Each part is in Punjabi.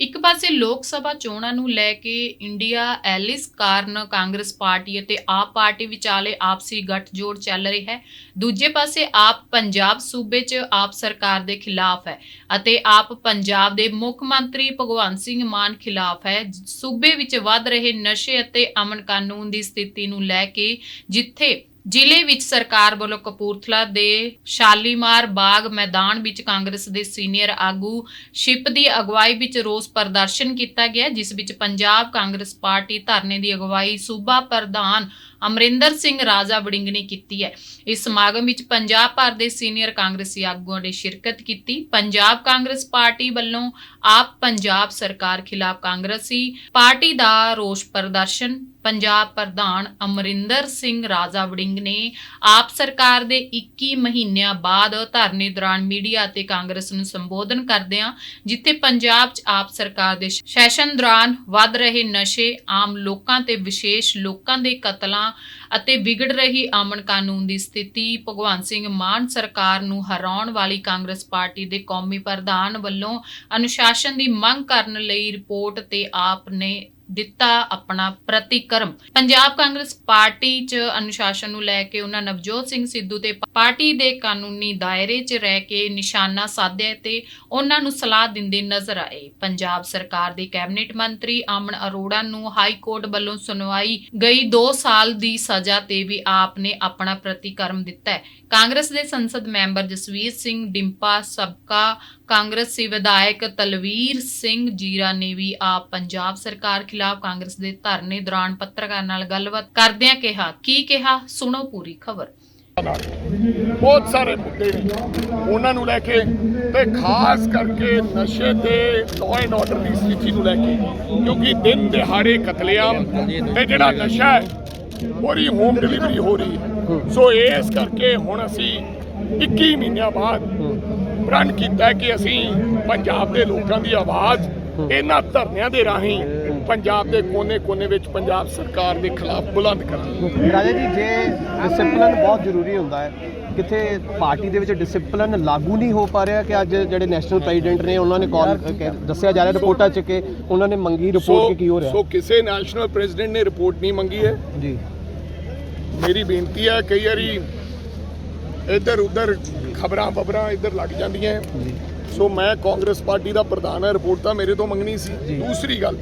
ਇੱਕ ਪਾਸੇ ਲੋਕ ਸਭਾ ਚੋਣਾਂ ਨੂੰ ਲੈ ਕੇ ਇੰਡੀਆ, ਐਲਿਸ, ਕਾਰਨ, ਕਾਂਗਰਸ ਪਾਰਟੀ ਅਤੇ ਆਪ ਪਾਰਟੀ ਵਿਚਾਲੇ ਆਪਸੀ ਗੱਠਜੋੜ ਚੱਲ ਰਿਹਾ ਹੈ। ਦੂਜੇ ਪਾਸੇ ਆਪ ਪੰਜਾਬ ਸੂਬੇ 'ਚ ਆਪ ਸਰਕਾਰ ਦੇ ਖਿਲਾਫ ਹੈ ਅਤੇ ਆਪ ਪੰਜਾਬ ਦੇ ਮੁੱਖ ਮੰਤਰੀ ਭਗਵੰਤ ਸਿੰਘ ਮਾਨ ਖਿਲਾਫ ਹੈ। ਸੂਬੇ ਵਿੱਚ ਵੱਧ ਰਹੇ ਨਸ਼ੇ ਅਤੇ ਅਮਨ ਕਾਨੂੰਨ ਦੀ ਸਥਿਤੀ ਨੂੰ ਲੈ ਕੇ ਜਿੱਥੇ ਜ਼ਿਲ੍ਹੇ ਵਿੱਚ ਸਰਕਾਰ ਵੱਲੋਂ ਕਪੂਰਥਲਾ ਦੇ ਸ਼ਾਲੀਮਾਰ ਬਾਗ ਮੈਦਾਨ ਵਿੱਚ ਕਾਂਗਰਸ ਦੇ ਸੀਨੀਅਰ ਆਗੂ ਸ਼ਿਪ ਦੀ ਅਗਵਾਈ ਵਿੱਚ ਰੋਸ ਪ੍ਰਦਰਸ਼ਨ ਕੀਤਾ ਗਿਆ, ਜਿਸ ਵਿੱਚ ਪੰਜਾਬ ਕਾਂਗਰਸ ਪਾਰਟੀ ਧਰਨੇ ਦੀ ਅਗਵਾਈ ਸੂਬਾ ਪ੍ਰਧਾਨ ਅਮਰਿੰਦਰ ਸਿੰਘ ਰਾਜਾ ਵੜਿੰਗ ਨੇ ਕੀਤੀ ਹੈ। ਇਸ ਸਮਾਗਮ ਵਿੱਚ ਪੰਜਾਬ ਭਰ ਦੇ ਸੀਨੀਅਰ ਕਾਂਗਰਸੀ ਆਗੂਆਂ ਨੇ ਸ਼ਿਰਕਤ ਕੀਤੀ। ਪੰਜਾਬ ਕਾਂਗਰਸ ਪਾਰਟੀ ਵੱਲੋਂ ਆਪ ਪੰਜਾਬ ਸਰਕਾਰ ਖਿਲਾਫ ਕਾਂਗਰਸੀ ਪਾਰਟੀ ਦਾ ਰੋਸ ਪ੍ਰਦਰਸ਼ਨ, ਪੰਜਾਬ ਪ੍ਰਧਾਨ ਅਮਰਿੰਦਰ ਸਿੰਘ ਰਾਜਾ ਵੜਿੰਗ ਨੇ ਆਪ ਸਰਕਾਰ ਦੇ 21 ਮਹੀਨਿਆਂ ਬਾਅਦ ਧਰਨੇ ਦੌਰਾਨ ਮੀਡੀਆ ਅਤੇ ਕਾਂਗਰਸ ਨੂੰ ਸੰਬੋਧਨ ਕਰਦਿਆਂ, ਜਿੱਥੇ ਪੰਜਾਬ 'ਚ ਆਪ ਸਰਕਾਰ ਦੇ ਸੈਸ਼ਨ ਦੌਰਾਨ ਵੱਧ ਰਹੇ ਨਸ਼ੇ, ਆਮ ਲੋਕਾਂ ਤੇ ਵਿਸ਼ੇਸ਼ ਲੋਕਾਂ ਦੇ ਕਤਲਾਂ ਅਤੇ ਵਿਗੜ ਰਹੀ ਆਮਨ ਕਾਨੂੰਨ ਦੀ ਸਥਿਤੀ, ਭਗਵੰਤ ਸਿੰਘ ਮਾਨ ਸਰਕਾਰ ਨੂੰ ਹਰਾਉਣ ਵਾਲੀ ਕਾਂਗਰਸ ਪਾਰਟੀ ਦੇ ਕੌਮੀ ਪ੍ਰਧਾਨ ਵੱਲੋਂ ਅਨੁਸ਼ਾਸਨ ਦੀ ਮੰਗ ਕਰਨ ਲਈ ਰਿਪੋਰਟ ਤੇ ਆਪ ਨੇ ਦਿੱਤਾ ਆਪਣਾ ਪ੍ਰਤੀਕਰਮ। ਪੰਜਾਬ ਕਾਂਗਰਸ ਪਾਰਟੀ 'ਚ ਅਨੁਸ਼ਾਸਨ ਨੂੰ ਲੈ ਕੇ ਉਹਨਾਂ ਨਵਜੋਤ ਸਿੰਘ ਸਿੱਧੂ ਤੇ ਪਾਰਟੀ ਦੇ ਕਾਨੂੰਨੀ ਦਾਇਰੇ 'ਚ ਰਹਿ ਕੇ ਨਿਸ਼ਾਨਾ ਸਾਧਿਆ ਤੇ ਉਹਨਾਂ ਨੂੰ ਸਲਾਹ ਦਿੰਦੇ ਨਜ਼ਰ ਆਏ। ਪੰਜਾਬ ਸਰਕਾਰ ਦੇ ਕੈਬਨਿਟ ਮੰਤਰੀ ਅਮਨ ਅਰੋੜਾ ਨੂੰ ਹਾਈ ਕੋਰਟ ਵੱਲੋਂ ਸੁਣਵਾਈ ਗਈ 2 ਸਾਲ ਦੀ ਸਜ਼ਾ ਤੇ ਵੀ ਆਪ ਨੇ ਆਪਣਾ ਪ੍ਰਤੀਕਰਮ ਦਿੱਤਾ ਹੈ। ਕਾਂਗਰਸ ਦੇ ਸੰਸਦ ਮੈਂਬਰ ਜਸਵੀਰ ਸਿੰਘ ਡਿੰਪਾ, ਸਬਕਾ ਕਾਂਗਰਸੀ ਵਿਧਾਇਕ ਤਲਵੀਰ ਸਿੰਘ ਜੀਰਾ ਨੇ ਵੀ ਆਪ ਪੰਜਾਬ ਸਰਕਾਰ ਖਿਲਾਫ ਕਾਂਗਰਸ ਦੇ ਧਰਨੇ ਦੌਰਾਨ ਪੱਤਰਕਾਰ ਨਾਲ ਗੱਲਬਾਤ ਕਰਦਿਆਂ ਕਿਹਾ, ਕੀ ਕਿਹਾ? ਸੁਣੋ ਪੂਰੀ ਖਬਰ। ਬਹੁਤ ਸਾਰੇ ਮੁੱਦੇ ਨੇ। ਉਹਨਾਂ ਨੂੰ ਲੈ ਕੇ ਤੇ ਖਾਸ ਕਰਕੇ ਨਸ਼ੇ ਤੇ ਲਾਅ ਐਂਡ ਆਰਡਰ ਦੀ ਸਥਿਤੀ ਨੂੰ ਲੈ ਕੇ, ਕਿਉਂਕਿ ਦਿਨ ਦਿਹਾੜੇ ਕਤਲੇਆਮ ਤੇ ਜਿਹੜਾ ਨਸ਼ਾ ਹੈ, ਉਹਦੀ ਹੋਮ ਡਿਲੀਵਰੀ ਹੋ ਰਹੀ ਹੈ। ਸੋ ਇਸ ਕਰਕੇ ਹੁਣ ਅਸੀਂ 21 ਮਹੀਨਿਆਂ ਬਾਅਦ ਪ੍ਰਣ ਕੀਤਾ ਕਿ ਅਸੀਂ ਪੰਜਾਬ ਦੇ ਲੋਕਾਂ ਦੀ ਆਵਾਜ਼ ਇਹਨਾਂ ਧਰਨਿਆਂ ਦੇ ਰਾਹੀਂ ਪੰਜਾਬ ਦੇ ਕੋਨੇ-ਕੋਨੇ ਵਿੱਚ ਪੰਜਾਬ ਸਰਕਾਰ ਦੇ ਖਿਲਾਫ ਬੁਲੰਦ ਕਰਾਂਗੇ ਰਾਜਾ ਜੀ ਜੇ ਡਿਸਪਲਿਨ ਬਹੁਤ ਜ਼ਰੂਰੀ ਹੁੰਦਾ ਹੈ ਕਿਥੇ ਪਾਰਟੀ ਦੇ ਵਿੱਚ ਡਿਸਪਲਿਨ ਲਾਗੂ ਨਹੀਂ ਹੋ ਪਾ ਰਿਹਾ ਕਿ ਅੱਜ ਜਿਹੜੇ ਨੈਸ਼ਨਲ ਪ੍ਰੈਜ਼ੀਡੈਂਟ ਨੇ ਉਹਨਾਂ ਨੇ ਕਾਲ ਦੱਸਿਆ ਜਾ ਰਿਹਾ ਰਿਪੋਰਟਾਂ ਚ ਕਿ ਉਹਨਾਂ ਨੇ ਮੰਗੀ ਰਿਪੋਰਟ ਕਿ ਕੀ ਹੋ ਰਿਹਾ। ਸੋ ਕਿਸੇ ਨੈਸ਼ਨਲ ਪ੍ਰੈਜ਼ੀਡੈਂਟ ਨੇ ਰਿਪੋਰਟ ਨਹੀਂ ਮੰਗੀ ਹੈ। ਜੀ। ਮੇਰੀ ਬੇਨਤੀ ਹੈ ਕਈ ਵਾਰੀ ਇੱਧਰ ਉੱਧਰ ਖਬਰਾਂ ਬਬਰਾਂ ਇੱਧਰ ਲੱਗ ਜਾਂਦੀਆਂ ਜੀ। ਸੋ ਮੈਂ ਕਾਂਗਰਸ ਪਾਰਟੀ ਦਾ ਪ੍ਰਧਾਨ ਹਾਂ ਰਿਪੋਰਟ ਤਾਂ ਮੇਰੇ ਤੋਂ ਮੰਗਣੀ ਸੀ। ਦੂਸਰੀ ਗੱਲ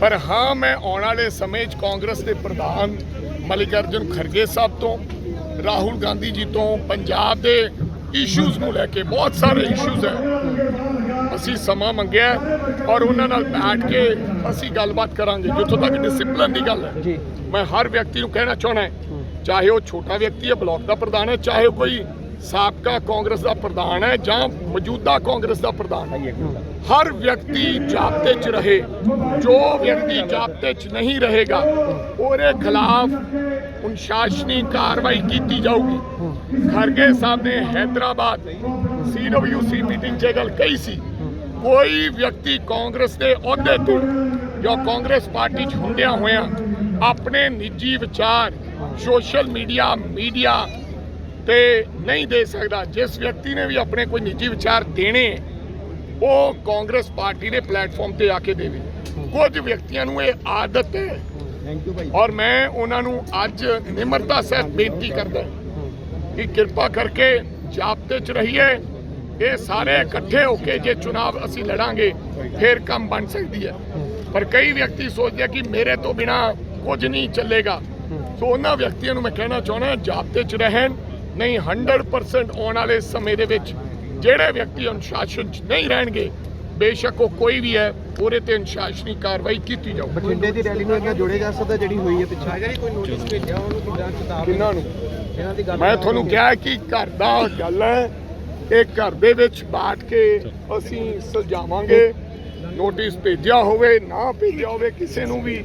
ਪਰ ਹਾਂ ਮੈਂ ਆਉਣ ਵਾਲੇ ਸਮੇਂ 'ਚ ਕਾਂਗਰਸ ਦੇ ਪ੍ਰਧਾਨ ਮਲਿਕਾਰਜੁਨ ਖਰਗੇ ਸਾਹਿਬ ਤੋਂ ਰਾਹੁਲ ਗਾਂਧੀ ਜੀ ਤੋਂ ਪੰਜਾਬ ਦੇ ਇਸ਼ੂਜ਼ ਨੂੰ ਲੈ ਕੇ ਬਹੁਤ ਸਾਰੇ ਇਸ਼ੂਜ਼ ਹੈ। ਅਸੀਂ ਸਮਾਂ ਮੰਗਿਆ ਔਰ ਉਹਨਾਂ ਨਾਲ ਬੈਠ ਕੇ ਅਸੀਂ ਗੱਲਬਾਤ ਕਰਾਂਗੇ ਜਿੱਥੋਂ ਤੱਕ ਡਿਸਪਲਿਨ ਦੀ ਗੱਲ ਹੈ। ਮੈਂ ਹਰ ਵਿਅਕਤੀ ਨੂੰ ਕਹਿਣਾ ਚਾਹਣਾ ਹੈ ਚਾਹੇ ਉਹ ਛੋਟਾ ਵਿਅਕਤੀ ਹੈ ਬਲਾਕ ਦਾ ਪ੍ਰਧਾਨ ਹੈ ਚਾਹੇ ਕੋਈ ਸਾਬਕਾ ਕਾਂਗਰਸ ਦਾ ਪ੍ਰਧਾਨ ਹੈ ਜਾਂ ਮੌਜੂਦਾ ਕਾਂਗਰਸ ਦਾ ਪ੍ਰਧਾਨ ਹੈ। ਹਰ ਵਿਅਕਤੀ ਜਾਪਤੇ 'ਚ ਰਹੇ। ਜੋ ਵਿਅਕਤੀ ਜਾਪਤੇ 'ਚ ਨਹੀਂ ਰਹੇਗਾ, ਉਹਦੇ ਖਿਲਾਫ ਅਨੁਸ਼ਾਸਨੀ ਕਾਰਵਾਈ ਕੀਤੀ ਜਾਊਗੀ। ਖਰਗੇ ਸਾਹਿਬ ਨੇ ਹైదరాబాద్ ਸੀਡਬਲਯੂਸੀ ਮੀਟਿੰਗ 'ਚ ਗੱਲ ਕਹੀ ਸੀ, ਕੋਈ ਵਿਅਕਤੀ ਕਾਂਗਰਸ ਦੇ ਅਹੁਦੇ ਤੋਂ ਜਾਂ ਕਾਂਗਰਸ ਪਾਰਟੀ 'ਚ ਹੁੰਦਿਆਂ ਹੋਇਆਂ ਆਪਣੇ ਨਿੱਜੀ ਵਿਚਾਰ, ਸੋਸ਼ਲ ਮੀਡੀਆ ਮੀਡੀਆ ਤੇ ਨਹੀਂ ਦੇ ਸਕਦਾ। ਜਿਸ ਵਿਅਕਤੀ ਨੇ ਵੀ ਆਪਣੇ ਕੋਈ ਨਿੱਜੀ ਵਿਚਾਰ ਦੇਣੇ ਉਹ ਕਾਂਗਰਸ ਪਾਰਟੀ ਦੇ ਪਲੇਟਫਾਰਮ ਤੇ ਆ ਕੇ ਦੇਵੇ। ਕੁਝ ਵਿਅਕਤੀਆਂ ਨੂੰ ਇਹ ਆਦਤ ਹੈ। ਥੈਂਕ ਯੂ ਭਾਈ। ਔਰ ਮੈਂ ਉਹਨਾਂ ਨੂੰ ਅੱਜ ਨਿਮਰਤਾ ਸਹਿਤ ਬੇਨਤੀ ਕਰਦਾ ਕਿ ਕਿਰਪਾ ਕਰਕੇ ਜਾਬਤੇ 'ਚ ਰਹੀਏ। ਇਹ ਸਾਰੇ ਇਕੱਠੇ ਹੋ ਕੇ ਜੇ ਚੁਣਾਵ ਅਸੀਂ ਲੜਾਂਗੇ ਫਿਰ ਕੰਮ ਬਣ ਸਕਦੀ ਹੈ। ਪਰ ਕਈ ਵਿਅਕਤੀ ਸੋਚਦੇ ਕਿ ਮੇਰੇ ਤੋਂ ਬਿਨਾ ਕੁਝ ਨਹੀਂ ਚੱਲੇਗਾ। ਸੋ ਉਹਨਾਂ ਵਿਅਕਤੀਆਂ ਨੂੰ ਮੈਂ ਕਹਿਣਾ ਚਾਹੁੰਦਾ ਜਾਬਤੇ 'ਚ ਰਹਿਣ ਨਹੀਂ 100% ਆਉਣ ਵਾਲੇ ਸਮੇਂ ਦੇ ਵਿੱਚ ਜਿਹੜੇ ਵਿਅਕਤੀ ਅਨੁਸ਼ਾਸਨ 'ਚ ਨਹੀਂ ਰਹਿਣਗੇ ਬੇਸ਼ੱਕ ਉਹ ਕੋਈ ਵੀ ਹੈ ਉਹਦੇ ਤੇ ਅਨੁਸ਼ਾਸਨੀ ਕਾਰਵਾਈ ਕੀਤੀ ਜਾਊ। ਬਠਿੰਡੇ ਦੀ ਰੈਲੀ ਨੂੰ ਅੱਗੇ ਜੋੜਿਆ ਜਾ ਸਕਦਾ ਜਿਹੜੀ ਹੋਈ ਹੈ ਪਿੱਛੇ। ਜਿਹੜੀ ਕੋਈ ਨੋਟਿਸ ਭੇਜਿਆ ਉਹਨੂੰ ਕਿਦਾਂ ਚੇਤਾਵਨੀ? ਕਿੰਨਾਂ ਨੂੰ? ਇਹਨਾਂ ਦੀ ਗੱਲ ਮੈਂ ਤੁਹਾਨੂੰ ਕਿਹਾ ਕਿ ਘਰ ਦਾ ਗੱਲ ਹੈ ਇਹ ਘਰ ਦੇ ਵਿੱਚ ਬਾਟ ਕੇ ਅਸੀਂ ਸੁਲਝਾਵਾਂਗੇ ਨੋਟਿਸ ਭੇਜਿਆ ਹੋਵੇ ਨਾ ਭੇਜਿਆ ਹੋਵੇ ਕਿਸੇ ਨੂੰ ਵੀ।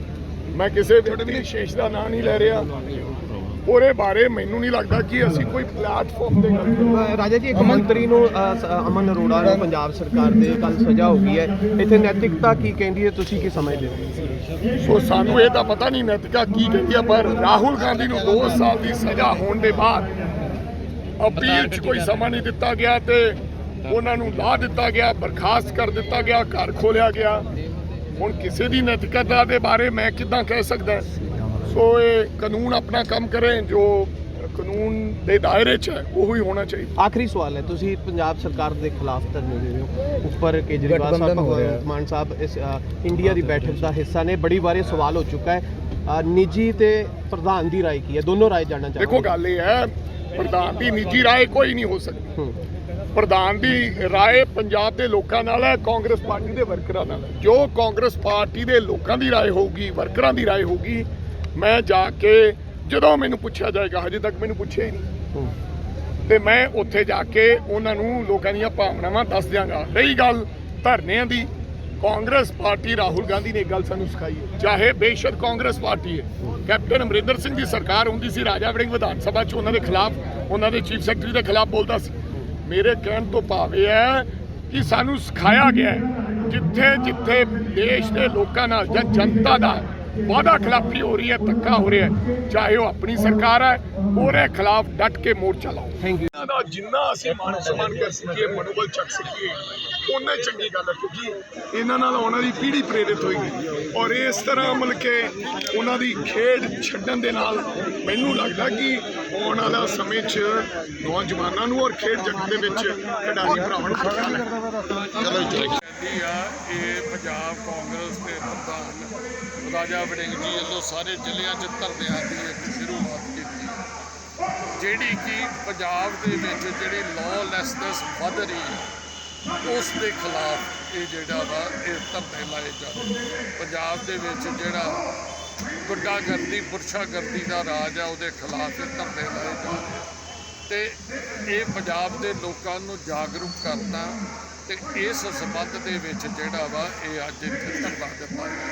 ਮੈਂ ਕਿਸੇ ਵਿਅਕਤੀ ਵਿਸ਼ੇਸ਼ ਦਾ ਨਾਂ ਨਹੀਂ ਲੈ ਰਿਹਾ। ਉਹਦੇ ਬਾਰੇ ਮੈਨੂੰ ਨਹੀਂ ਲੱਗਦਾ ਕਿ ਅਸੀਂ ਕੋਈ ਪਲੇਟਫਾਰਮ ਤੇ ਗੱਲ। ਰਾਜਾ ਜੀ ਇੱਕ ਮੰਤਰੀ ਨੂੰ ਅਮਨ ਅਰੋੜਾ ਨੂੰ ਪੰਜਾਬ ਸਰਕਾਰ ਦੇ ਕੱਲ ਸਜ਼ਾ ਹੋ ਗਈ ਹੈ। ਇੱਥੇ ਨੈਤਿਕਤਾ ਕੀ ਕਹਿੰਦੀ ਹੈ ਤੁਸੀਂ ਕੀ ਸਮਝਦੇ ਹੋ? ਸੋ ਸਾਨੂੰ ਇਹ ਤਾਂ ਪਤਾ ਨਹੀਂ ਨੈਤਿਕਾ ਕੀ ਕਹਿੰਦੀ ਆ ਪਰ ਰਾਹੁਲ ਗਾਂਧੀ ਨੂੰ 2 ਸਾਲ ਦੀ ਸਜ਼ਾ ਹੋਣ ਦੇ ਬਾਅਦ ਅਪੀਲ 'ਚ ਕੋਈ ਸਮਾਂ ਨਹੀਂ ਦਿੱਤਾ ਗਿਆ ਤੇ ਉਹਨਾਂ ਨੂੰ ਲਾ ਦਿੱਤਾ ਗਿਆ ਬਰਖਾਸਤ ਕਰ ਦਿੱਤਾ ਗਿਆ ਘਰ ਖੋਲਿਆ ਗਿਆ। ਹੁਣ ਕਿਸੇ ਦੀ ਨੈਤਿਕਤਾ ਦੇ ਬਾਰੇ ਮੈਂ ਕਿੱਦਾਂ ਕਹਿ ਸਕਦਾ? ਸੋ ਇਹ ਕਾਨੂੰਨ ਆਪਣਾ ਕੰਮ ਕਰੇ ਜੋ ਕਾਨੂੰਨ ਦੇ ਦਾਇਰੇ 'ਚ ਹੈ ਉਹ ਹੀ ਹੋਣਾ ਚਾਹੀਦਾ। ਆਖਰੀ ਸਵਾਲ ਹੈ ਤੁਸੀਂ ਪੰਜਾਬ ਸਰਕਾਰ ਦੇ ਖਿਲਾਫ ਧਰਨੇ ਦੇ ਰਹੇ ਹੋ। ਉੱਪਰ ਕੇਜਰੀਵਾਲ ਸਾਹਿਬ ਭਗਵੰਤ ਮਾਨ ਸਾਹਿਬ ਇਸ ਇੰਡੀਆ ਦੀ ਬੈਠਕ ਦਾ ਹਿੱਸਾ ਨੇ। ਬੜੀ ਵਾਰੀ ਸਵਾਲ ਹੋ ਚੁੱਕਾ ਹੈ। ਨਿੱਜੀ ਤੇ ਪ੍ਰਧਾਨ ਦੀ ਰਾਏ ਕੀ ਹੈ? ਦੋਨੋਂ ਰਾਏ ਜਾਣਨਾ ਚਾਹੁੰਦੇ ਦੇਖੋ ਗੱਲ ਇਹ ਹੈ ਪ੍ਰਧਾਨ ਦੀ ਨਿੱਜੀ ਰਾਏ ਕੋਈ ਨਹੀਂ ਹੋ ਸਕਦੀ। ਪ੍ਰਧਾਨ ਦੀ ਰਾਏ ਪੰਜਾਬ ਦੇ ਲੋਕਾਂ ਨਾਲ ਹੈ ਕਾਂਗਰਸ ਪਾਰਟੀ ਦੇ ਵਰਕਰਾਂ ਨਾਲ। ਜੋ ਕਾਂਗਰਸ ਪਾਰਟੀ ਦੇ ਲੋਕਾਂ ਦੀ ਰਾਏ ਹੋਊਗੀ ਵਰਕਰਾਂ ਦੀ ਰਾਏ ਹੋਊਗੀ ਮੈਂ ਜਾ ਕੇ ਜਦੋਂ ਮੈਨੂੰ ਪੁੱਛਿਆ ਜਾਏਗਾ ਹਜੇ ਤੱਕ ਮੈਨੂੰ ਪੁੱਛਿਆ ਹੀ ਨਹੀਂ। ਤੇ ਮੈਂ ਉੱਥੇ ਜਾ ਕੇ ਉਹਨਾਂ ਨੂੰ ਲੋਕਾਂ ਦੀਆਂ ਭਾਵਨਾਵਾਂ ਦੱਸ ਦਿਆਂਗਾ। ਰਹੀ ਗੱਲ ਧਰਨਿਆਂ ਦੀ ਕਾਂਗਰਸ ਪਾਰਟੀ ਰਾਹੁਲ ਗਾਂਧੀ ਨੇ ਇਹ ਗੱਲ ਸਾਨੂੰ ਸਿਖਾਈ ਹੈ। ਚਾਹੇ ਬੇਸ਼ੱਕ ਕਾਂਗਰਸ ਪਾਰਟੀ ਹੈ। ਕੈਪਟਨ ਅਮਰਿੰਦਰ ਸਿੰਘ ਦੀ ਸਰਕਾਰ ਹੁੰਦੀ ਸੀ ਰਾਜਾ ਵੜਿੰਗ ਵਿਧਾਨ ਸਭਾ 'ਚ ਉਹਨਾਂ ਦੇ ਖਿਲਾਫ ਉਹਨਾਂ ਦੇ ਚੀਫ ਸੈਕਟਰੀ ਦੇ ਖਿਲਾਫ ਬੋਲਦਾ ਸੀ। ਮੇਰੇ ਕਹਿਣ ਤੋਂ ਭਾਵ ਇਹ ਹੈ ਕਿ ਸਾਨੂੰ ਸਿਖਾਇਆ ਗਿਆ ਜਿੱਥੇ ਜਿੱਥੇ ਦੇਸ਼ ਦੇ ਲੋਕਾਂ ਨਾਲ ਜਾਂ ਜਨਤਾ ਦਾ ਵਾਅਦਾ ਖਿਲਾਫੀ ਹੋ ਰਹੀ ਹੈ ਧੱਕਾ ਹੋ ਰਿਹਾ ਹੈ। ਚਾਹੇ ਉਹ ਆਪਣੀ ਸਰਕਾਰ ਹੈ ਉਹਦੇ ਖਿਲਾਫ ਡਟ ਕੇ ਮੋਰਚਾ ਲਾਓ। ਥੈਂਕ ਯੂ ਇਹਨਾਂ ਦਾ ਜਿੰਨਾ ਅਸੀਂ ਮਾਨ ਸਨਮਾਨ ਕਰ ਸਕੀਏ ਮਨੋਬਲ ਚੱਕ ਸਕੀਏ ਉਹਨਾਂ ਹੀ ਚੰਗੀ ਗੱਲ ਹੈ ਕਿਉਂਕਿ ਇਹਨਾਂ ਨਾਲ ਆਉਣ ਵਾਲੀ ਪੀੜ੍ਹੀ ਪ੍ਰੇਰਿਤ ਹੋਏਗੀ ਔਰ ਇਸ ਤਰ੍ਹਾਂ ਮਤਲਬ ਕਿ ਉਹਨਾਂ ਦੀ ਖੇਡ ਛੱਡਣ ਦੇ ਨਾਲ ਮੈਨੂੰ ਲੱਗਦਾ ਕਿ ਆਉਣ ਵਾਲਾ ਸਮੇਂ 'ਚ ਨੌਜਵਾਨਾਂ ਨੂੰ ਔਰ ਖੇਡ ਜਗਤ ਦੇ ਵਿੱਚ ਖਿਡਾਰੀ ਭਰਾਵਾਂ ਨੂੰ ਫ਼ਰਕ ਲੱਗਦਾ ਚਲੋ ਜਿਹੜੀ ਆ, ਇਹ ਪੰਜਾਬ ਕਾਂਗਰਸ ਦੇ ਪ੍ਰਧਾਨ ਰਾਜਾ ਵੜਿੰਗ ਜੀ ਵੱਲੋਂ ਸਾਰੇ ਜ਼ਿਲ੍ਹਿਆਂ 'ਚ ਧਰਨਿਆਂ ਦੀ ਇੱਕ ਸ਼ੁਰੂਆਤ ਕੀਤੀ। ਜਿਹੜੀ ਕਿ ਪੰਜਾਬ ਦੇ ਵਿੱਚ ਜਿਹੜੀ ਲੌਲੈਸਨੈਸ ਵੱਧ ਰਹੀ ਹੈ, ਉਸ ਦੇ ਖਿਲਾਫ ਇਹ ਜਿਹੜਾ ਵਾ, ਇਹ ਧਰਨੇ ਲਾਏ ਜਾ ਪੰਜਾਬ ਦੇ ਵਿੱਚ ਜਿਹੜਾ ਗੁੰਡਾਗਰਦੀ ਪੁਰਸ਼ਾਗਰਦੀ ਦਾ ਰਾਜ ਆ, ਉਹਦੇ ਖਿਲਾਫ ਇਹ ਧਰਨੇ ਲਾਏ ਜਾ ਰਹੇ ਤੇ ਇਹ ਪੰਜਾਬ ਦੇ ਲੋਕਾਂ ਨੂੰ ਜਾਗਰੂਕ ਕਰਨਾ ਤੇ ਇਸ ਸਬੰਧ ਦੇ ਵਿੱਚ ਜਿਹੜਾ ਵਾ ਇਹ ਅੱਜ ਇੱਥੇ ਧਰਨਾ ਦਿੱਤਾ ਗਿਆ।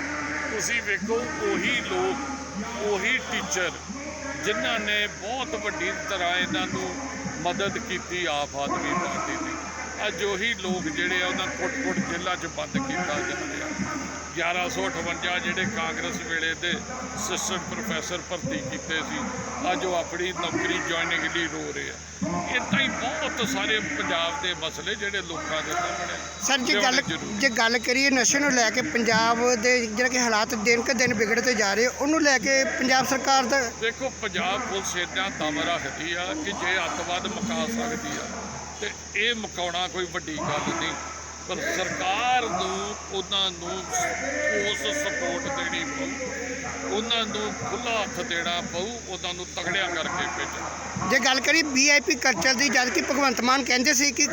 ਤੁਸੀਂ ਵੇਖੋ, ਉਹੀ ਲੋਕ, ਉਹੀ ਟੀਚਰ ਜਿਨ੍ਹਾਂ ਨੇ ਬਹੁਤ ਵੱਡੀ ਤਰ੍ਹਾਂ ਇਹਨਾਂ ਨੂੰ ਮਦਦ ਕੀਤੀ ਆਪ ਆਦਮੀ ਪਾਰਟੀ ਦੀ। ਅੱਜ ਉਹੀ ਲੋਕ ਜਿਹੜੇ ਆ, ਉਹਨਾਂ ਕੁੱਟ-ਕੁੱਟ ਜੇਲ੍ਹਾਂ 'ਚ ਬੰਦ ਕੀਤਾ ਜਾ ਰਿਹਾ 1158 ਜਿਹੜੇ ਕਾਂਗਰਸ ਵੇਲੇ ਦੇ ਅਸਿਸਟੈਂਟ ਪ੍ਰੋਫੈਸਰ ਭਰਤੀ ਕੀਤੇ ਸੀ ਅੱਜ ਉਹ ਆਪਣੀ ਨੌਕਰੀ ਜੁਆਇਨਿੰਗ ਲਈ ਰੋ ਰਹੇ ਆ। ਇੱਦਾਂ ਹੀ ਬਹੁਤ ਸਾਰੇ ਪੰਜਾਬ ਦੇ ਮਸਲੇ ਜਿਹੜੇ ਲੋਕਾਂ ਦੇ ਸਾਹਮਣੇ ਸਰ ਜੇ ਗੱਲ। ਜੇ ਗੱਲ ਕਰੀਏ ਨਸ਼ੇ ਨੂੰ ਲੈ ਕੇ ਪੰਜਾਬ ਦੇ ਜਿਹੜੇ ਕਿ ਹਾਲਾਤ ਦਿਨ ਕ ਦਿਨ ਵਿਗੜਦੇ ਜਾ ਰਹੇ ਉਹਨੂੰ ਲੈ ਕੇ ਪੰਜਾਬ ਸਰਕਾਰ ਦਾ ਦੇਖੋ ਪੰਜਾਬ ਪੁਲਿਸ ਇੰਨਾ ਦਮ ਰੱਖਦੀ ਆ ਕਿ ਜੇ ਅੱਤਵਾਦ ਮੁਕਾ ਸਕਦੀ ਆ ਤੇ ਇਹ ਮੁਕਾਉਣਾ ਕੋਈ ਵੱਡੀ ਗੱਲ ਨਹੀਂ। ਪਰ ਸਰਕਾਰ ਨੂੰ ਉਹਨਾਂ ਨੂੰ ਉਸ ਸਪੋਰਟ ਦੇਣੀ ਪਊ। ਉਹਨਾਂ ਨੂੰ ਖੁੱਲਾ ਹੱਥ ਦੇਣਾ ਪਊ ਉਹਨਾਂ ਨੂੰ ਤਗੜਿਆ ਕਰਕੇ ਭੇਜਣਾ। ਜੇ ਗੱਲ ਕਰੀ ਵੀਆਈਪੀ ਕਲਚਰ ਦੀ ਜਦ ਕਿ ਭਗਵੰਤ ਮਾਨ ਕਹਿੰਦੇ ਸੀ ਕਿ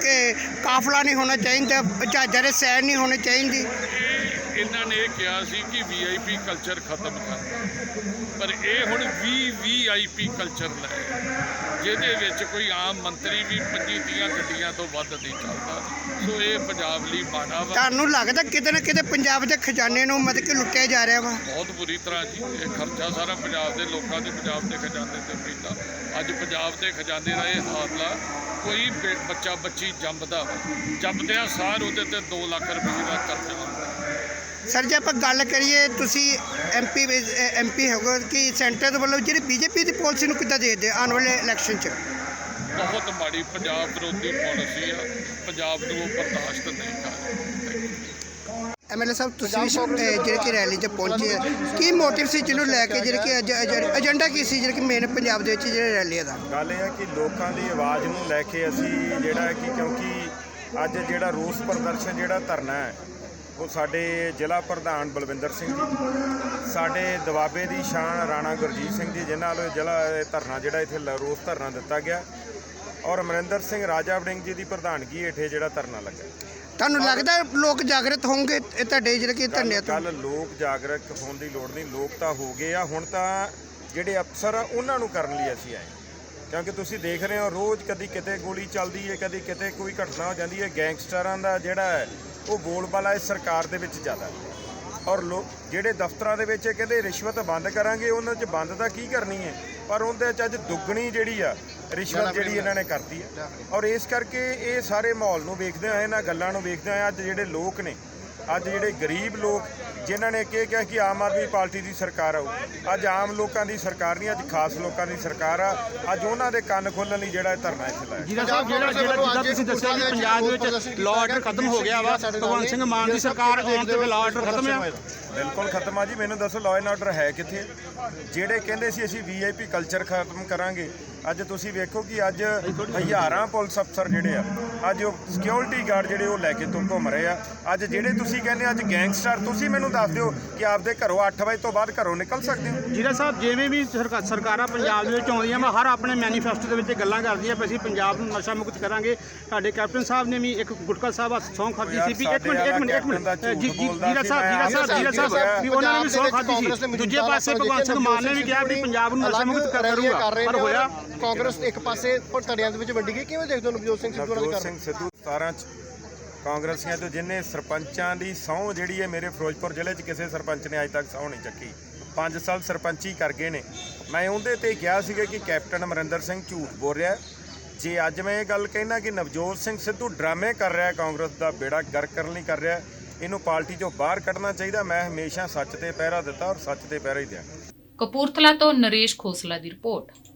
ਕਾਫਲਾ ਨਹੀਂ ਹੋਣਾ ਚਾਹੀਦਾ ਜਹਾਜ਼ਾਂ ਦੇ ਸੈਰ ਨਹੀਂ ਹੋਣੇ ਚਾਹੀਦੇ। ਇਹ ਇਹਨਾਂ ਨੇ ਇਹ ਕਿਹਾ ਸੀ ਕਿ ਵੀਆਈਪੀ ਕਲਚਰ ਖਤਮ ਕਰਨਾ ਪਰ ਇਹ ਹੁਣ ਵੀ ਵੀਆਈਪੀ ਕਲਚਰ ਲੈ ਜਿਹਦੇ ਵਿੱਚ ਕੋਈ ਆਮ ਮੰਤਰੀ ਵੀ 25 ਤੀਆਂ ਗੱਡੀਆਂ ਤੋਂ ਵੱਧ ਨਹੀਂ ਚੱਲਦਾ। ਸੋ ਇਹ ਪੰਜਾਬ ਲਈ ਮਾੜਾ ਵਾ। ਤੁਹਾਨੂੰ ਲੱਗਦਾ ਕਿਤੇ ਨਾ ਕਿਤੇ ਪੰਜਾਬ ਦੇ ਖਜ਼ਾਨੇ ਨੂੰ ਮਤਲਬ ਕਿ ਲੁੱਟਿਆ ਜਾ ਰਿਹਾ ਵਾ? ਬਹੁਤ ਬੁਰੀ ਤਰ੍ਹਾਂ ਜੀ ਇਹ ਖਰਚਾ ਸਾਰਾ ਪੰਜਾਬ ਦੇ ਲੋਕਾਂ ਦੇ ਪੰਜਾਬ ਦੇ ਖਜ਼ਾਨੇ ਤੇ ਪੈਂਦਾ ਅੱਜ ਪੰਜਾਬ ਦੇ ਖਜ਼ਾਨੇ ਦਾ ਇਹ ਹਾਲ ਆ ਕੋਈ ਬੱਚਾ ਬੱਚੀ ਜੰਮਦਾ ਵਾ। ਜੰਮਦਿਆਂ ਸਾਰ ਉਹਦੇ ਤੇ 2 ਲੱਖ ਰੁਪਏ ਦਾ ਕਰਜ਼ਾ ਹੁੰਦਾ ਸਰ ਜੇ ਆਪਾਂ ਗੱਲ ਕਰੀਏ ਤੁਸੀਂ ਐਮਪੀ ਐਮਪੀ ਹੋਗੇ ਕਿ ਸੈਂਟਰ ਦੇ ਵੱਲੋਂ ਜਿਹੜੀ ਬੀਜੇਪੀ ਦੀ ਪਾਲਿਸੀ ਨੂੰ ਕਿੱਦਾਂ ਦੇਖਦੇ ਆਉਣ ਵਾਲੇ ਇਲੈਕਸ਼ਨ 'ਚ? ਬਹੁਤ ਮਾੜੀ ਪੰਜਾਬ ਵਿਰੋਧੀ ਪਾਲਿਸੀ ਆ। ਪੰਜਾਬ ਨੂੰ ਉਹ ਬਰਦਾਸ਼ਤ ਨਹੀਂ ਕਰ ਰਹੀ। ਐਮਐਲਏ ਸਾਹਿਬ ਤੁਸੀਂ ਜਿਹੜੇ ਕਿ ਰੈਲੀ 'ਚ ਪਹੁੰਚੇ ਕੀ ਮੋਟਿਵ ਸੀ ਜਿਹਨੂੰ ਲੈ ਕੇ ਜਿਹੜੇ ਕਿ ਏਜੰਡਾ ਕੀ ਸੀ ਜਿਹੜੇ ਕਿ ਮੇਨ ਪੰਜਾਬ ਦੇ ਵਿੱਚ ਜਿਹੜੇ ਰੈਲੀ ਦਾ? ਗੱਲ ਇਹ ਹੈ ਕਿ ਲੋਕਾਂ ਦੀ ਆਵਾਜ਼ ਨੂੰ ਲੈ ਕੇ ਅਸੀਂ ਜਿਹੜਾ ਹੈ ਕਿ ਕਿਉਂਕਿ ਅੱਜ ਜਿਹੜਾ ਰੋਸ ਪ੍ਰਦਰਸ਼ਨ ਜਿਹੜਾ ਧਰਨਾ ਹੈ ਉਹ ਸਾਡੇ ਜ਼ਿਲ੍ਹਾ ਪ੍ਰਧਾਨ ਬਲਵਿੰਦਰ ਸਿੰਘ ਜੀ ਸਾਡੇ ਦਵਾਬੇ ਦੀ ਸ਼ਾਨ ਰਾਣਾ ਗੁਰਜੀਤ ਸਿੰਘ ਜੀ ਜਿਨ੍ਹਾਂ ਵੱਲੋਂ ਇਹ ਜ਼ਿਲ੍ਹਾ ਧਰਨਾ ਜਿਹੜਾ ਇੱਥੇ ਰੋਸ ਧਰਨਾ ਦਿੱਤਾ ਗਿਆ। ਔਰ ਅਮਰਿੰਦਰ ਸਿੰਘ ਰਾਜਾ ਵੜਿੰਗ ਜੀ ਦੀ ਪ੍ਰਧਾਨਗੀ ਹੇਠੇ ਜਿਹੜਾ ਧਰਨਾ ਲੱਗਾ। ਤੁਹਾਨੂੰ ਲੱਗਦਾ ਲੋਕ ਜਾਗਰਤ ਹੋਣਗੇ? ਇਹ ਤੁਹਾਡੇ ਜਿਹੜੇ ਕਿ ਧਰਨੇ ਤੋਂ ਕੱਲ ਲੋਕ ਜਾਗਰੂਕ ਹੋਣ ਦੀ ਲੋੜ ਨਹੀਂ ਲੋਕ ਤਾਂ ਹੋ ਗਏ ਆ। ਹੁਣ ਤਾਂ ਜਿਹੜੇ ਅਫਸਰ ਆ ਉਹਨਾਂ ਨੂੰ ਕਰਨ ਲਈ ਅਸੀਂ ਆਏ ਕਿਉਂਕਿ ਤੁਸੀਂ ਦੇਖ ਰਹੇ ਹੋ ਰੋਜ਼ ਕਦੀ ਕਿਤੇ ਗੋਲੀ ਚੱਲਦੀ ਹੈ ਕਦੀ ਕਿਤੇ ਕੋਈ ਘਟਨਾ ਹੋ ਜਾਂਦੀ ਹੈ ਗੈਂਗਸਟਰਾਂ ਦਾ ਜਿਹੜਾ ਹੈ ਉਹ ਬੋਲਬਾਲਾ ਇਸ ਸਰਕਾਰ ਦੇ ਵਿੱਚ ਜ਼ਿਆਦਾ ਹੈ। ਔਰ ਲੋਕ ਜਿਹੜੇ ਦਫ਼ਤਰਾਂ ਦੇ ਵਿੱਚ ਕਹਿੰਦੇ ਰਿਸ਼ਵਤ ਬੰਦ ਕਰਾਂਗੇ ਉਹਨਾਂ 'ਚ ਬੰਦ ਤਾਂ ਕੀ ਕਰਨੀ ਹੈ ਪਰ ਉਹਦੇ 'ਚ ਅੱਜ ਦੁੱਗਣੀ ਜਿਹੜੀ ਆ ਰਿਸ਼ਵਤ ਜਿਹੜੀ ਇਹਨਾਂ ਨੇ ਕਰਤੀ ਹੈ ਔਰ ਇਸ ਕਰਕੇ ਇਹ ਸਾਰੇ ਮਾਹੌਲ ਨੂੰ ਵੇਖਦੇ ਹੋਏ ਇਹਨਾਂ ਗੱਲਾਂ ਨੂੰ ਵੇਖਦੇ ਹੋਏ ਅੱਜ ਜਿਹੜੇ ਲੋਕ ਨੇ ਅੱਜ ਜਿਹੜੇ ਗਰੀਬ ਲੋਕ ਜਿਨ੍ਹਾਂ ਨੇ ਕਿਹਾ ਕਿਹਾ ਕਿ ਆਮ ਆਦਮੀ ਪਾਰਟੀ ਦੀ ਸਰਕਾਰ ਆਊ ਅੱਜ ਆਮ ਲੋਕਾਂ ਦੀ ਸਰਕਾਰ ਨਹੀਂ ਅੱਜ ਖਾਸ ਲੋਕਾਂ ਦੀ ਸਰਕਾਰ ਆ। ਅੱਜ ਉਹਨਾਂ ਦੇ ਕੰਨ ਖੋਲਣ ਲਈ ਜਿਹੜਾ ਇਹ ਧਰਨਾ ਇੱਥੇ ਲਾਇਆ। ਜੀਰਾ ਸਾਹਿਬ ਜਿਹੜਾ ਜਿਹੜਾ ਜਿੱਦਾਂ ਤੁਸੀਂ ਦੱਸਿਆ ਕਿ ਪੰਜਾਬ ਦੇ ਵਿੱਚ ਲਾਅ ਆਰਡਰ ਖਤਮ ਹੋ ਗਿਆ ਵਾ ਭਗਵੰਤ ਸਿੰਘ ਮਾਨ ਦੀ ਸਰਕਾਰ ਆਉਣ ਤੇ ਲਾਅ ਆਰਡਰ ਖਤਮ ਆ। ਬਿਲਕੁਲ ਖਤਮ ਆ ਜੀ ਮੈਨੂੰ ਦੱਸੋ ਲਾਅ ਐਂਡ ਆਰਡਰ ਹੈ ਕਿੱਥੇ? ਜਿਹੜੇ ਕਹਿੰਦੇ ਸੀ ਅਸੀਂ ਵੀਆਈਪੀ ਕਲਚਰ ਖਤਮ ਕਰਾਂਗੇ ਅੱਜ ਤੁਸੀਂ ਵੇਖੋ ਕਿ ਅੱਜ ਹਜ਼ਾਰਾਂ ਪੁਲਿਸ ਅਫਸਰ ਜਿਹੜੇ ਆ ਅੱਜ ਉਹ ਸਿਕਿਉਰਿਟੀ ਗਾਰਡ ਜਿਹੜੇ ਉਹ ਲੈ ਕੇ ਤੁਮ ਘੁੰਮ ਰਹੇ ਆ। ਅੱਜ ਜਿਹੜੇ ਤੁਸੀਂ ਕਹਿੰਦੇ ਅੱਜ ਗੈਂਗਸਟਰ ਤੁਸੀਂ ਮੈਨੂੰ ਦੱਸ ਦਿਓ ਕਿ ਆਪਦੇ ਘਰੋਂ 8 ਵਜੇ ਤੋਂ ਬਾਅਦ ਘਰੋਂ ਨਿਕਲ ਸਕਦੇ ਹੋ? ਜੀਰਾ ਸਾਹਿਬ ਜਿਵੇਂ ਵੀ ਸਰਕਾ- ਸਰਕਾਰਾਂ ਪੰਜਾਬ ਦੇ ਵਿੱਚ ਆਉਂਦੀਆਂ ਵਾ ਹਰ ਆਪਣੇ ਮੈਨੀਫੈਸਟੋ ਦੇ ਵਿੱਚ ਗੱਲਾਂ ਕਰਦੀਆਂ ਵੀ ਅਸੀਂ ਪੰਜਾਬ ਨੂੰ ਨਸ਼ਾ ਮੁਕਤ ਕਰਾਂਗੇ। ਸਾਡੇ ਕੈਪਟਨ ਸਾਹਿਬ ਨੇ ਵੀ ਇੱਕ ਗੁਟਕਾ ਸਾਹਿਬ ਆ ਸੌਂ ਖਾਧੀ ਸੀ ਵੀ ਇੱਕ ਮਿੰਟ ਇੱਕ ਮਿੰਟ ਇੱਕ ਮਿੰਟ। ਜੀ ਜੀ- ਜੀਰਾ ਸਾਹਿਬ ਜੀਰਾ ਸਾਹਿਬ ਜੀਰਾ ਸਾਹਿਬ ਵੀ ਉਹਨਾਂ ਨੇ ਵੀ ਸੌਂ ਖਾਧੀ ਸੀ। ਦੂਜੇ ਪਾਸੇ ਭਗਵੰਤ ਸਿੰਘ ਮਾਨ ਨੇ ਵੀ ਕਿਹਾ ਵੀ ਪੰਜਾਬ ਨੂੰ ਨਸ਼ਾ ਮੁਕਤ ਕਰ- ਕਰੂਗਾ ਪਰ ਹੋਇਆ ਕਾਂਗਰਸ ਇੱਕ ਪਾਸੇ ਧੜਿਆਂ ਦੇ ਵਿੱਚ ਵੰਡੀ ਗਈ ਕਿਵੇਂ ਦੇਖਦੇ ਹੋ ਨਵਜੋਤ ਸਿੰਘ ਸਿੱਧੂ ਨਵਜੋਤ ਸਿੰਘ ਸਿੱਧੂ 17 ਚ ਕਾਂਗਰਸੀਆਂ ਤੋਂ ਜਿੰਨੇ ਸਰਪੰਚਾਂ ਦੀ ਸਹੁੰ ਜਿਹੜੀ ਹੈ ਮੇਰੇ ਫਿਰੋਜ਼ਪੁਰ ਜ਼ਿਲ੍ਹੇ 'ਚ ਕਿਸੇ ਸਰਪੰਚ ਨੇ ਅੱਜ ਤੱਕ ਸਹੁੰ ਨਹੀਂ ਚੱਕੀ। 5 ਸਾਲ ਸਰਪੰਚੀ ਕਰ ਗਏ ਨੇ। ਮੈਂ ਉਹਦੇ ਤੇ ਕਿਹਾ ਸੀਗਾ ਕਿ ਕੈਪਟਨ ਅਮਰਿੰਦਰ ਸਿੰਘ ਝੂਠ ਬੋਲ ਰਿਹਾ ਜੇ ਅੱਜ ਮੈਂ ਇਹ ਗੱਲ ਕਹਿਣਾ ਕਿ ਨਵਜੋਤ ਸਿੰਘ ਸਿੱਧੂ ਡਰਾਮੇ ਕਰ ਰਿਹਾ ਕਾਂਗਰਸ ਦਾ ਬੇੜਾ ਗਰਕ ਕਰਨ ਲਈ ਕਰ ਰਿਹਾ ਇਹਨੂੰ ਪਾਰਟੀ 'ਚੋਂ ਬਾਹਰ ਕੱਢਣਾ ਚਾਹੀਦਾ, ਮੈਂ ਹਮੇਸ਼ਾ ਸੱਚ ਤੇ ਪਹਿਰਾ ਦਿੱਤਾ ਔਰ ਸੱਚ ਤੇ ਪਹਿਰਾ ਹੀ ਦਿਆਂ। ਕਪੂਰਥਲਾ ਤੋਂ ਨਰੇਸ਼ ਖੋਸਲਾ ਦੀ ਰਿਪੋਰਟ।